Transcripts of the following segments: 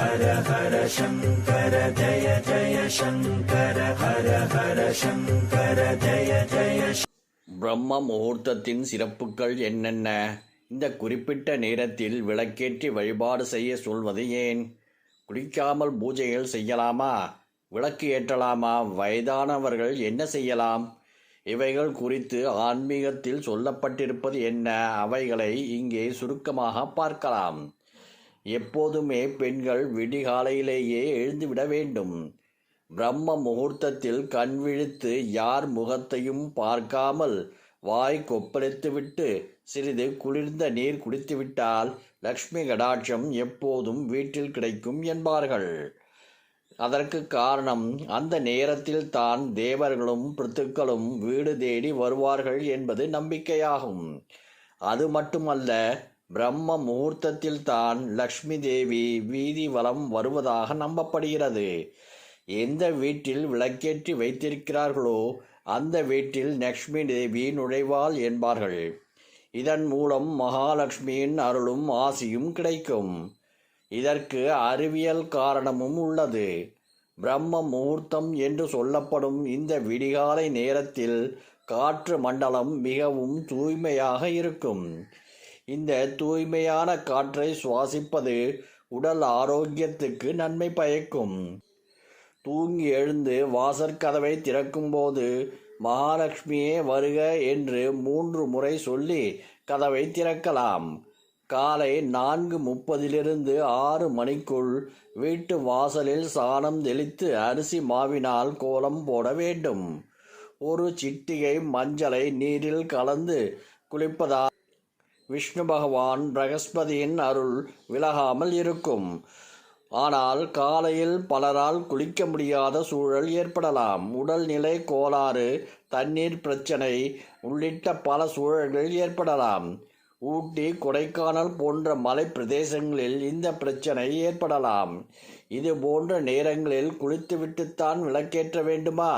ஹர ஹர சங்கர ஜய ஜய சங்கர ஹர ஹர சங்கர ஜய ஜய பிரம்ம முகூர்த்தத்தின் சிறப்புகள் என்னென்ன? இந்த குறிப்பிட்ட நேரத்தில் விளக்கேற்றி வழிபாடு செய்ய சொல்வது ஏன்? குளிக்காமல் பூஜைகள் செய்யலாமா? விளக்கு ஏற்றலாமா? வயதானவர்கள் என்ன செய்யலாம்? இவைகள் குறித்து ஆன்மீகத்தில் சொல்லப்பட்டிருப்பது என்ன? அவைகளை இங்கே சுருக்கமாக பார்க்கலாம். எப்போதுமே பெண்கள் விடிகாலையிலேயே எழுந்துவிட வேண்டும். பிரம்ம முகூர்த்தத்தில் கண் விழித்து யார் முகத்தையும் பார்க்காமல் வாய் கொப்பளித்துவிட்டு சிறிது குளிர்ந்த நீர் குடித்துவிட்டால் லக்ஷ்மி கடாட்சம் எப்போதும் வீட்டில் கிடைக்கும் என்பார்கள். அதற்கு காரணம் அந்த நேரத்தில் தான் தேவர்களும் பிருத்துக்களும் வீடு தேடி வருவார்கள் என்பது நம்பிக்கையாகும். அது மட்டுமல்ல பிரம்ம முகூர்த்தத்தில் தான் லக்ஷ்மி தேவி வீதி வலம் வருவதாக நம்பப்படுகிறது. எந்த வீட்டில் விளக்கேற்றி வைத்திருக்கிறார்களோ அந்த வீட்டில் லக்ஷ்மி தேவி நுழைவாள் என்பார்கள். இதன் மூலம் மகாலட்சுமியின் அருளும் ஆசியும் கிடைக்கும். இதற்கு அறிவியல் காரணமும் உள்ளது. பிரம்ம முகூர்த்தம் என்று சொல்லப்படும் இந்த விடிகாலை நேரத்தில் காற்று மண்டலம் மிகவும் தூய்மையாக இருக்கும். இந்த தூய்மையான காற்றை சுவாசிப்பது உடல் ஆரோக்கியத்துக்கு நன்மை பயக்கும். தூங்கி எழுந்து வாசற்கதவை திறக்கும்போது மகாலட்சுமியே வருக என்று மூன்று முறை சொல்லி கதவை திறக்கலாம். காலை நான்கு முப்பதிலிருந்து ஆறு மணிக்குள் வீட்டு வாசலில் சாணம் தெளித்து அரிசி மாவினால் கோலம் போட வேண்டும். ஒரு சிட்டிகை மஞ்சளை நீரில் கலந்து குளிப்பதால் விஷ்ணு பகவான் பிரகஸ்பதியின் அருள் விலகாமல் இருக்கும். ஆனால் காலையில் பலரால் குளிக்க முடியாத சூழல் ஏற்படலாம். உடல்நிலை கோளாறு தண்ணீர் பிரச்சனை உள்ளிட்ட பல சூழல்கள் ஏற்படலாம். ஊட்டி கொடைக்கானல் போன்ற மலை பிரதேசங்களில் இந்த பிரச்சனை ஏற்படலாம். இது போன்ற நேரங்களில் குளித்துவிட்டுத்தான் விளக்கேற்ற வேண்டுமா?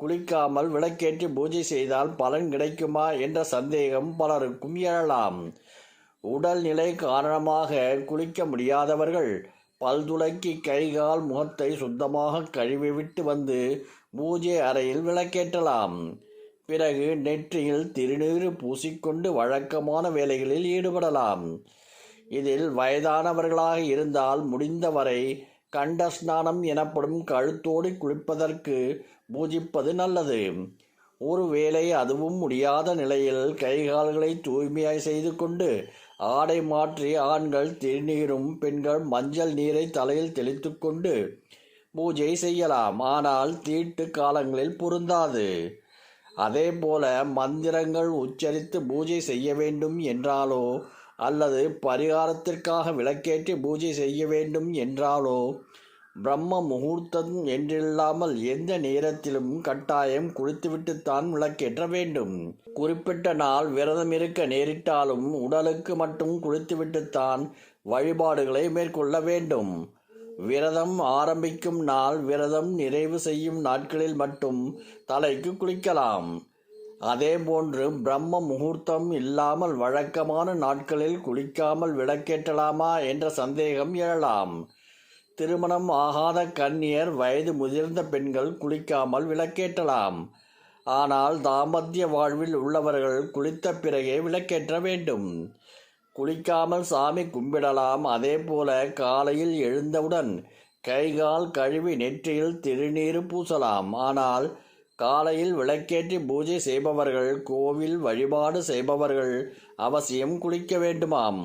குளிக்காமல் விளக்கேற்றி பூஜை செய்தால் பலன் கிடைக்குமா என்ற சந்தேகம் பலருக்கும் எழலாம். உடல்நிலை காரணமாக குளிக்க முடியாதவர்கள் பல்துளக்கி கைகால் முகத்தை சுத்தமாக கழுவிவிட்டு வந்து பூஜை அறையில் விளக்கேற்றலாம். பிறகு நெற்றியில் திருநீறு பூசிக்கொண்டு வழக்கமான வேலைகளில் ஈடுபடலாம். இதில் வயதானவர்களாக இருந்தால் முடிந்தவரை கண்டஸ்நானம் எனப்படும் கழுத்தோடு குளிப்பதற்கு பூஜிப்பது நல்லது. ஒருவேளை அதுவும் முடியாத நிலையில் கைகால்களை தூய்மையாய் செய்து கொண்டு ஆடை மாற்றி ஆண்கள் திருநீரும் பெண்கள் மஞ்சள் நீரை தலையில் தெளித்து கொண்டு பூஜை செய்யலாம். ஆனால் தீட்டு காலங்களில் பொருந்தாது. அதே போல மந்திரங்கள் உச்சரித்து பூஜை செய்ய வேண்டும் என்றாலோ அல்லது பரிகாரத்திற்காக விளக்கேற்றி பூஜை செய்ய வேண்டும் என்றாலோ பிரம்ம முகூர்த்தம் என்றில்லாமல் எந்த நேரத்திலும் கட்டாயம் குளித்துவிட்டுத்தான் விளக்கேற்ற வேண்டும். குறிப்பிட்ட நாள் விரதம் இருக்க நேரிட்டாலும் உடலுக்கு மட்டும் குளித்துவிட்டுத்தான் வழிபாடுகளை மேற்கொள்ள வேண்டும். விரதம் ஆரம்பிக்கும் நாள் விரதம் நிறைவு செய்யும் நாட்களில் மட்டும் தலைக்கு குளிக்கலாம். அதேபோன்று பிரம்ம முகூர்த்தம் இல்லாமல் வழக்கமான நாட்களில் குளிக்காமல் விளக்கேற்றலாமா என்ற சந்தேகம் எழலாம் திருமணம் ஆகாத கன்னியர் வயது முதிர்ந்த பெண்கள் குளிக்காமல் விளக்கேற்றலாம். ஆனால் தாம்பத்திய வாழ்வில் உள்ளவர்கள் குளித்த பிறகே விளக்கேற்ற வேண்டும். குளிக்காமல் சாமி கும்பிடலாம். அதே போல காலையில் எழுந்தவுடன் கைகால் கழுவி நெற்றியில் திருநீர் பூசலாம். ஆனால் காலையில் விளக்கேற்றி பூஜை செய்பவர்கள் கோவில் வழிபாடு செய்பவர்கள் அவசியம் குளிக்க வேண்டுமாம்.